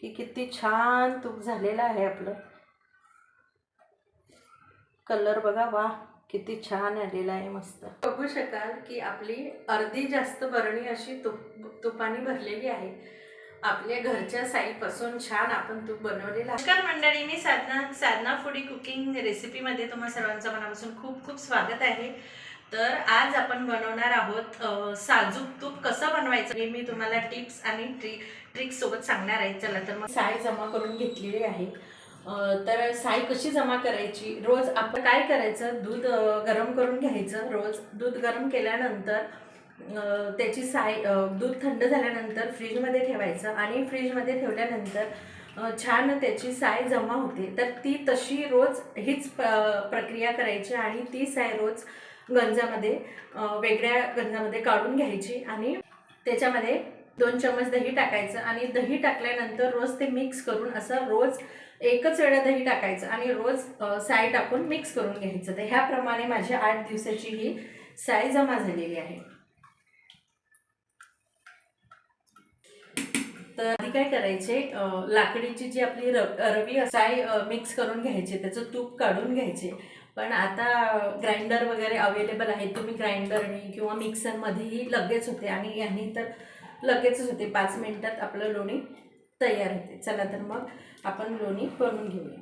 की किती छान तूप झालेलं आहे आपलं. कलर बघा वा किती छान आलेला आहे मस्त. बघू शकाल की आपली अर्धी जास्त बरणी अशी तुप तुपाने भरलेली आहे. आपल्या घरच्या साईपासून छान आपण तूप बनवलेला नमस्कार मंडळी मी साधना साधना फुडी कुकिंग रेसिपीमध्ये तुम्हा सर्वांचं मनापासून खूप खूप स्वागत आहे. तर आज आपण बनवणार आहोत साजूक तूप कसं बनवायचं हे मी तुम्हाला टिप्स आणि ट्री ट्रिक सोबत सांगणार आहे चला तर मग साय जमा करून घेतलेली आहे. तर साय कशी जमा करायची? रोज आपण काय करायचं? दूध गरम करून घ्यायचं. रोज दूध गरम केल्यानंतर त्याची साय दूध थंड झाल्यानंतर फ्रीजमध्ये ठेवायचं आणि फ्रीजमध्ये ठेवल्यानंतर छान त्याची साय जमा होते. तर ती तशी रोज हीच प- प्रक्रिया करायची आणि ती साय रोज गंजामध्ये वेगळ्या गंजामध्ये काढून घ्यायची आणि त्याच्यामध्ये दोन चमच दही टाकायचं आणि दही टाकल्यानंतर रोज ते मिक्स करून असं रोज एकच वेळा दही टाकायचं आणि रोज साय टाकून मिक्स करून घ्यायचं. तर ह्याप्रमाणे माझी आठ दिवसाची ही साय जमा झालेली आहे. तर आधी काय करायचे लाकडीची जी आपली र रवी साय मिक्स करून घ्यायची त्याचं तूप काढून घ्यायचे. पण आता ग्राइंडर वगैरे अवेलेबल आहे तुम्ही ग्राइंडरनी किंवा मिक्सरमध्येही लगेच होते आणि यांनी तर लगेचच होते. पाच मिनिटात आपलं लोणी तयार होते. चला तर मग आपण लोणी बनवून घेऊया.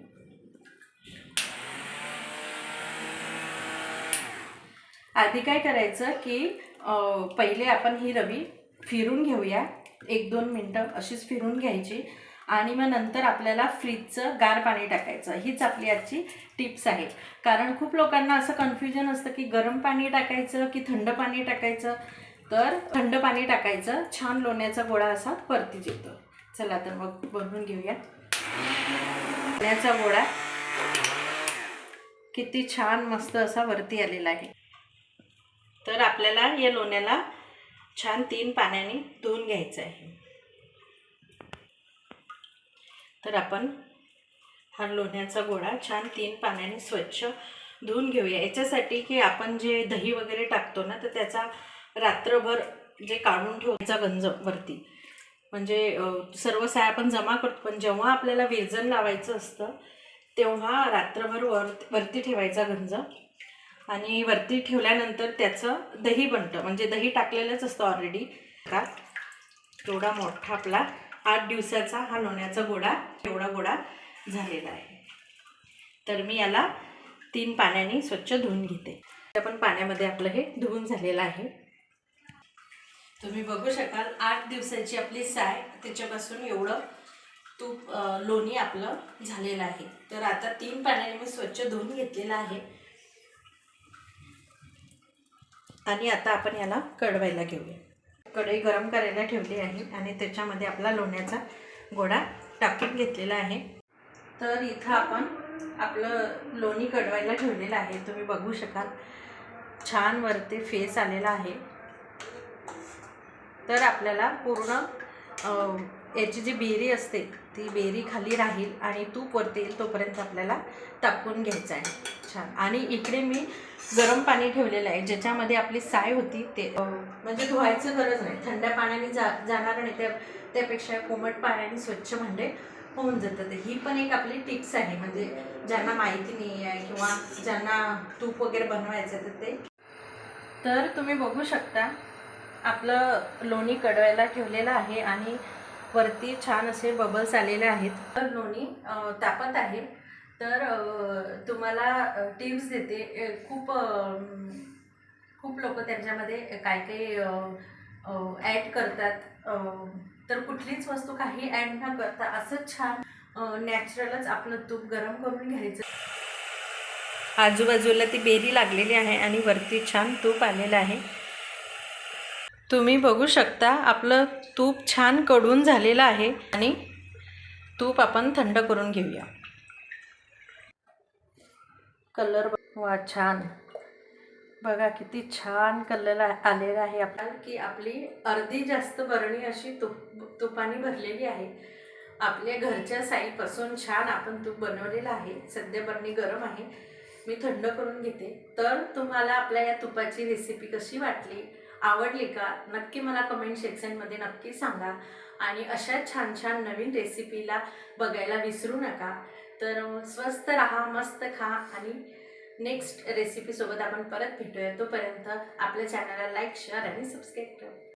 आधी काय करायचं की पहिले आपण ही रवी फिरून घेऊया. एक दोन मिनटं अशीच फिरून घ्यायची. आणि मग नंतर आपल्याला फ्रीजचं गार पाणी टाकायचं. हीच आपली आजची टिप्स आहे कारण खूप लोकांना असं कन्फ्युजन असतं की गरम पाणी टाकायचं की थंड पाणी टाकायचं? तर थंड पाणी टाकायचं छान लोण्याचा गोळा असा परतीच येतो. चला तर मग बनवून घेऊया लोण्याचा गोळा. किती छान मस्त असा वरती आलेला आहे. तर आपल्याला या लोण्याला छान तीन पाण्याने धुवून घ्यायचं आहे. तर आपण हा लोण्याचा गोळा छान तीन पाण्याने स्वच्छ धुवून घेऊया. याच्यासाठी की आपण जे दही वगैरे टाकतो ना तर त्याचा रात्रभर जे काढून ठेवायचा गंज वरती. म्हणजे सर्व साय आपण जमा करतो पण जेव्हा आपल्याला वेजन लावायचं असतं तेव्हा रात्रभर वर वरती ठेवायचा गंज. आणि वरती ठेवल्यानंतर त्याचं दही बनतं. म्हणजे दही टाकलेलंच असतं ऑलरेडी का एवढा मोठा आपला आठ दिवसाचा हा लोण्याचा गोडा एवढा गोडा झालेला आहे. तर मी याला तीन पाण्याने स्वच्छ धुवून घेते. आपण पाण्यामध्ये आपलं हे धुवून झालेलं आहे. तुम्ही बघू शकाल आठ दिवसाची आपली साय त्याच्यापासून एवढं तूप लोणी आपलं झालेलं आहे. तर आता तीन पाण्याने मी स्वच्छ धुवून घेतलेलं आहे. आणि आता आपण याला कडवायला घेऊया. कढई गरम करायला ठेवली आहे आणि त्याच्यामध्ये आपला लोण्याचा गोडा टाकून घेतलेला आहे. तर इथं आपण आपलं लोणी कडवायला ठेवलेलं आहे. तुम्ही बघू शकाल छान वरती फेस आलेला आहे. तर आपल्याला पूर्ण याची जी बेरी असते ती बेरी खाली राहील आणि तूप वरती येईल तोपर्यंत आपल्याला तापवून घ्यायचं आहे. छान. आणि इकडे मी गरम पाणी ठेवलेलं आहे ज्याच्यामध्ये आपली साय होती ते म्हणजे धुवायचं गरज नाही. थंड पाण्याने जा जाणार नाही त्या त्यापेक्षा कोमट पाण्याने स्वच्छ भांडे होऊन जातं ते ही पण एक आपली टिप्स आहे म्हणजे ज्यांना माहिती नाही आहे किंवा ज्यांना तूप वगैरे बनवायचं आहे तर ते तर तुम्ही बघू शकता आपलं लोणी कडवायला ठेवलेलं आहे आणि वरती छान असे बबल्स आलेले आहेत. तर लोणी तापत आहे. तर तुम्हाला टिप्स देते. खूप खूप लोक त्यांच्यामध्ये काय काही ॲड करतात. तर कुठलीच वस्तू काही ॲड न करता असंच छान नॅचरलच आपलं तूप गरम करून घ्यायचं. आजूबाजूला ती बेरी लागलेली आहे आणि वरती छान तूप आलेलं आहे. तुम्ही बघू शकता आपलं तूप छानकडून झालेलं आहे आणि तूप आपण थंड करून घेऊया. कलर वा छान. बघा किती छान कलर आलेला आहे आपण की आपली अर्धी जास्त बरणी अशी तुप तुपाने भरलेली आहे. आपल्या घरच्या साईपासून छान आपण तूप बनवलेलं आहे. सध्या बरणी गरम आहे. मी थंड करून घेते. तर तुम्हाला आपल्या या तुपाची रेसिपी कशी वाटली? आवडली का? नक्की मला कमेंट सेक्शनमध्ये नक्की सांगा. आणि अशा छान छान नवीन रेसिपीला बघायला विसरू नका. तर स्वस्त राहा मस्त खा आणि नेक्स्ट रेसिपीसोबत आपण परत भेटूया. तोपर्यंत आपल्या चॅनलला लाईक शेअर आणि सबस्क्राईब करा.